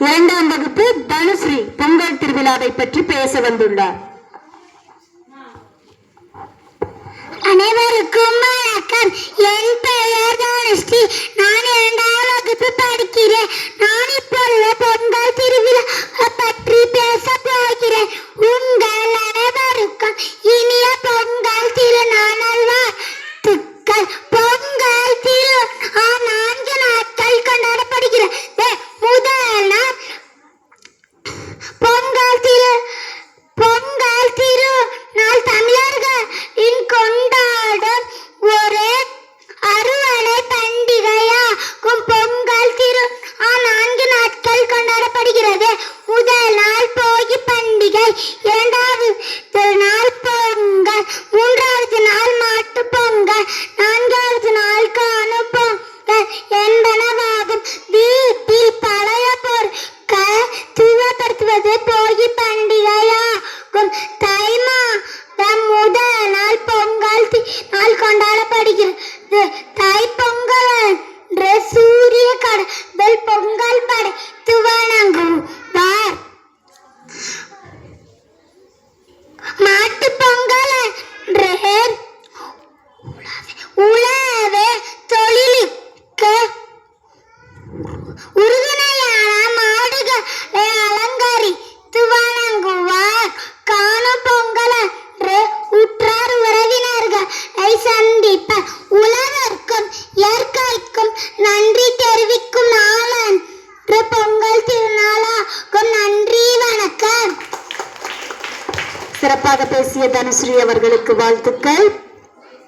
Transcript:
இரண்டாம் வகுப்பு தனுஸ்ரீ பொங்கல் திருவிழாவை பற்றி பேச வந்துள்ளார். அனைவருக்கும் வணக்கம். என் பெயர் தனுஸ்ரீ. நான் இரண்டாம் வகுப்பு படிக்கிறேன் நான் இப்பொழுது பொங்கல் திருவிழா பற்றி பேச போகிறேன் உங்கள் அனைவருக்கும் இனிய பொங்கல் திருநாள் வாழ்த்துக்கள் பொங்கல் திரு ஆ, நான்கு நாட்கள் கொண்டாடப்படுகிறது முதல் நாள் பொங்கல் திரு பொங்கல் திரு நாள் தமிழர்கள் இன் கொண்டாடும் ஒரு அறுவடை பண்டிகையாகும் பொங்கல் திரு. ஆ, நான்கு நாட்கள் கொண்டாடப்படுகிறது. முதல் நாள் போகி பண்டிகை இரண்டாவது நாள் பொங்கல் மூன்றாவது நாள் மாட்டு பொங்கல் நான்காவது நாள் காணும் பொங்கல். சிறப்பாக பேசிய தனுஸ்ரீ அவர்களுக்கு வாழ்த்துக்கள்.